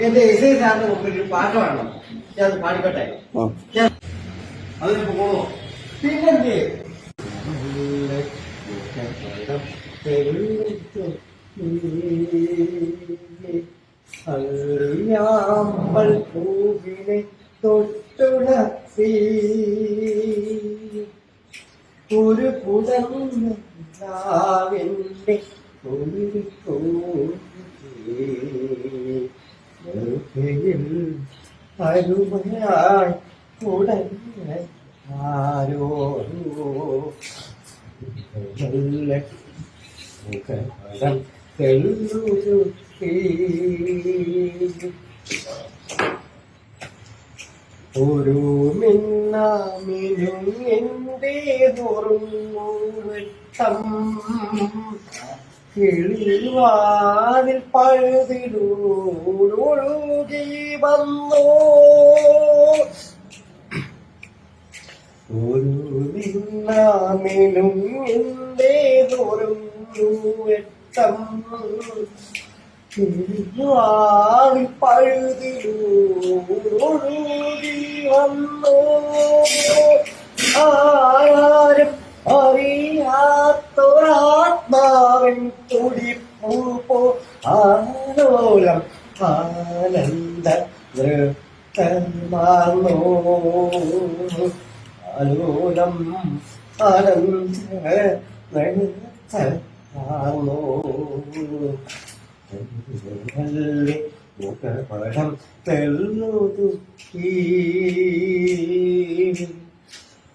എന്റെ S I സാറിന്റെ മുമ്പിൽ ഒരു പാട്ട് വേണം ഞാൻ അത് പാടിക്കട്ടെ? അതിനിപ്പോ പോണോ പിന്നെന്ത്? അറിയാമ്പൽ പൂവിനെ തൊട്ടുണർത്തി. ഒരു കുടങ്ങാവിന്റെ അരുമയായി കുടങ്ങ ആരോ നല്ല മുഖപടം തെള്ളുരുത്തി ഒരു മിന്നാമിനും എന്റെ വെട്ടം കിളിവാതിൽ പഴുതിലൂടൊഴുകി വന്നോ. ഒരു എന്റെ വെട്ടം പഴുതിലൂടൊഴുകി വന്നോ. ആരും അറിയാത്തൊരാത്മാവൻ തുടിപ്പൂ ആനന്ദ നൃത്തമാർന്നോ ആലോലം ആനന്ദ നൃത്തമാർന്നോ മുഖപടം തെള്ളുതുക്കി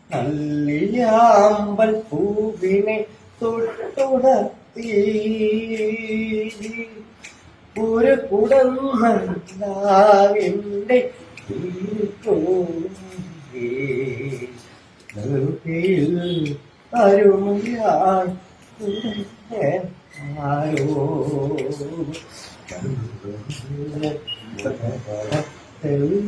നല്ലിയാമ്പൽ പൂവിനെ തൊട്ടുണർത്തി ഒരു അരുമയായി ആരോ തെളിവ്